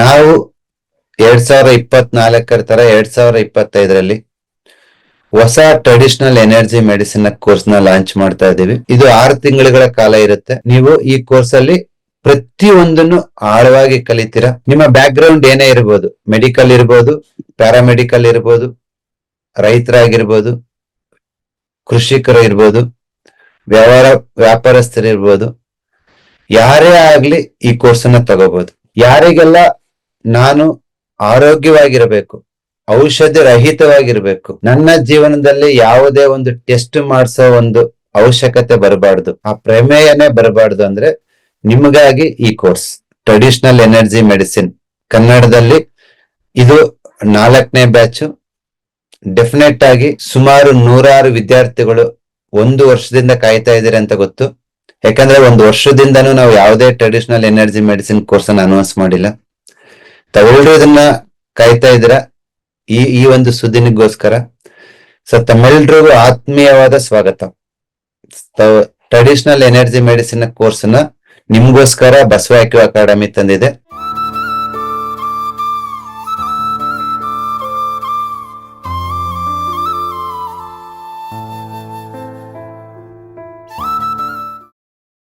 ನಾವು ಎರಡ್ ಸಾವಿರ ಇಪ್ಪತ್ನಾಲ್ಕರ ತರ ಎರಡ್ ಸಾವಿರ ಇಪ್ಪತ್ತೈದರಲ್ಲಿ ಹೊಸ ಟ್ರೆಡಿಷನಲ್ ಎನರ್ಜಿ ಮೆಡಿಸಿನ್ ಕೋರ್ಸ್ನ ಲಾಂಚ್ ಮಾಡ್ತಾ ಇದ್ದೀವಿ. ಇದು ಆರು ತಿಂಗಳುಗಳ ಕಾಲ ಇರುತ್ತೆ. ನೀವು ಈ ಕೋರ್ಸ್ ಅಲ್ಲಿ ಪ್ರತಿಯೊಂದನ್ನು ಆಳವಾಗಿ ಕಲಿತೀರಾ? ನಿಮ್ಮ ಬ್ಯಾಕ್ ಗ್ರೌಂಡ್ ಏನೇ ಇರ್ಬೋದು. ಮೆಡಿಕಲ್ ಇರ್ಬೋದು ಪ್ಯಾರಾಮೆಡಿಕಲ್ ಇರ್ಬೋದು, ರೈತರಾಗಿರ್ಬೋದು, ಕೃಷಿಕರು ಇರ್ಬೋದು, ವ್ಯವಹಾರ ವ್ಯಾಪಾರಸ್ಥರು ಇರ್ಬೋದು ಯಾರೇ ಆಗ್ಲಿ ಈ ಕೋರ್ಸ್ ಅನ್ನ ತಗೋಬಹುದು ಯಾರಿಗೆಲ್ಲ ನಾನು ಆರೋಗ್ಯವಾಗಿರಬೇಕು, ಔಷಧಿ ರಹಿತವಾಗಿರ್ಬೇಕು. ನನ್ನ ಜೀವನದಲ್ಲಿ ಯಾವುದೇ ಒಂದು ಟೆಸ್ಟ್ ಮಾಡಿಸೋ ಒಂದು ಅವಶ್ಯಕತೆ ಬರಬಾರ್ದು. ಆ ಪ್ರಮೇಯನೇ ಬರಬಾರ್ದು ಅಂದ್ರೆ ನಿಮಗಾಗಿ ಈ ಕೋರ್ಸ್ ಟ್ರೆಡಿಷನಲ್ ಎನರ್ಜಿ ಮೆಡಿಸಿನ್ ಕನ್ನಡದಲ್ಲಿ ಇದು ನಾಲ್ಕನೇ ಬ್ಯಾಚ್ ಡೆಫಿನೆಟ್ ಆಗಿ ಸುಮಾರು ನೂರಾರು ವಿದ್ಯಾರ್ಥಿಗಳು ಒಂದು ವರ್ಷದಿಂದ ಕಾಯ್ತಾ ಇದ್ದೀರಿ ಅಂತ ಗೊತ್ತು. ಯಾಕಂದ್ರೆ ಒಂದು ವರ್ಷದಿಂದನೂ ನಾವು ಯಾವುದೇ ಟ್ರೆಡಿಷನಲ್ ಎನರ್ಜಿ ಮೆಡಿಸಿನ್ ಕೋರ್ಸ್ ಅನ್ನು ಅನೌನ್ಸ್ ಮಾಡಿಲ್ಲ. ತಾವೆಲ್ಲರೂ ಇದನ್ನ ಕಾಯ್ತಾ ಇದ್ರ ಈ ಈ ಒಂದು ಸುದ್ದಿನಿಗೋಸ್ಕರ. ಸೊ ತಮ್ಮೆಲ್ರಿಗೂ ಆತ್ಮೀಯವಾದ ಸ್ವಾಗತ. ಟ್ರೆಡಿಷನಲ್ ಎನರ್ಜಿ ಮೆಡಿಸಿನ್ ಕೋರ್ಸ್ನ ನಿಮ್ಗೋಸ್ಕರ ಬಸವ ಅಕಾಡೆಮಿ ತಂದಿದೆ.